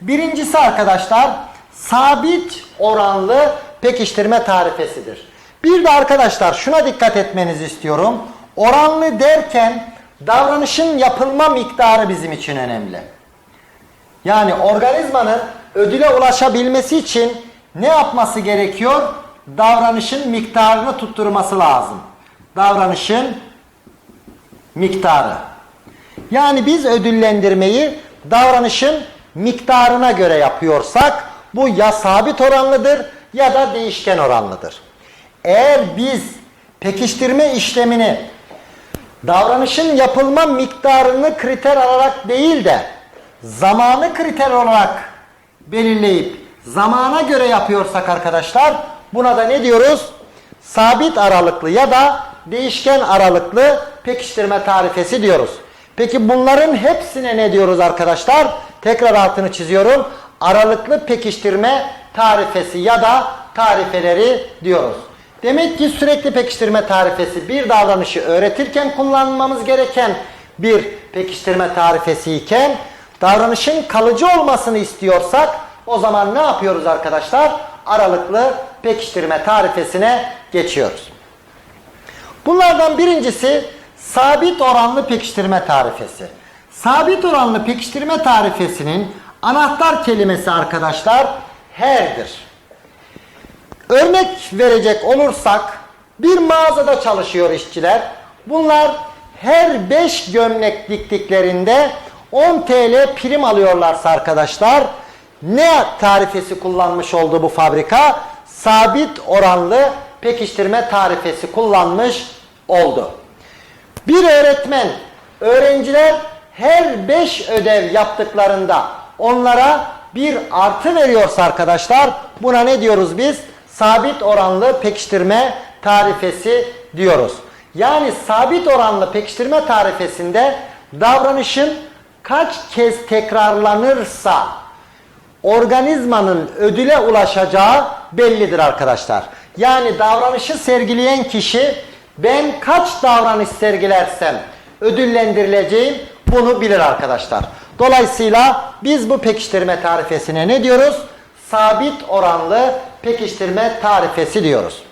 Birincisi arkadaşlar sabit oranlı pekiştirme tarifesidir. Bir de arkadaşlar şuna dikkat etmenizi istiyorum. Oranlı derken davranışın yapılma miktarı bizim için önemli. Yani organizmanın ödüle ulaşabilmesi için ne yapması gerekiyor? Davranışın miktarını tutturması lazım. Davranışın miktarı. Yani biz ödüllendirmeyi davranışın miktarına göre yapıyorsak bu ya sabit oranlıdır ya da değişken oranlıdır. Eğer biz pekiştirme işlemini davranışın yapılma miktarını kriter alarak değil de zamanı kriter olarak belirleyip zamana göre yapıyorsak arkadaşlar buna da ne diyoruz? Sabit aralıklı ya da değişken aralıklı pekiştirme tarifesi diyoruz. Peki bunların hepsine ne diyoruz arkadaşlar? Tekrar altını çiziyorum. Aralıklı pekiştirme tarifesi ya da tarifeleri diyoruz. Demek ki sürekli pekiştirme tarifesi bir davranışı öğretirken kullanmamız gereken bir pekiştirme tarifesi iken davranışın kalıcı olmasını istiyorsak o zaman ne yapıyoruz arkadaşlar? Aralıklı pekiştirme tarifesine geçiyoruz. Bunlardan birincisi sabit oranlı pekiştirme tarifesi. Sabit oranlı pekiştirme tarifesinin anahtar kelimesi arkadaşlar her'dir. Örnek verecek olursak bir mağazada çalışıyor işçiler. Bunlar her 5 gömlek diktiklerinde 10 TL prim alıyorlarsa arkadaşlar ne tarifesi kullanmış oldu bu fabrika? Sabit oranlı pekiştirme tarifesi kullanmış oldu. Bir öğretmen öğrenciler her 5 ödev yaptıklarında onlara bir artı veriyorsa arkadaşlar buna ne diyoruz biz? Sabit oranlı pekiştirme tarifesi diyoruz. Yani sabit oranlı pekiştirme tarifesinde davranışın kaç kez tekrarlanırsa organizmanın ödüle ulaşacağı bellidir arkadaşlar. Yani davranışı sergileyen kişi ben kaç davranış sergilersem ödüllendirileceğim bunu bilir arkadaşlar. Dolayısıyla biz bu pekiştirme tarifesine ne diyoruz? Sabit oranlı pekiştirme tarifesi diyoruz.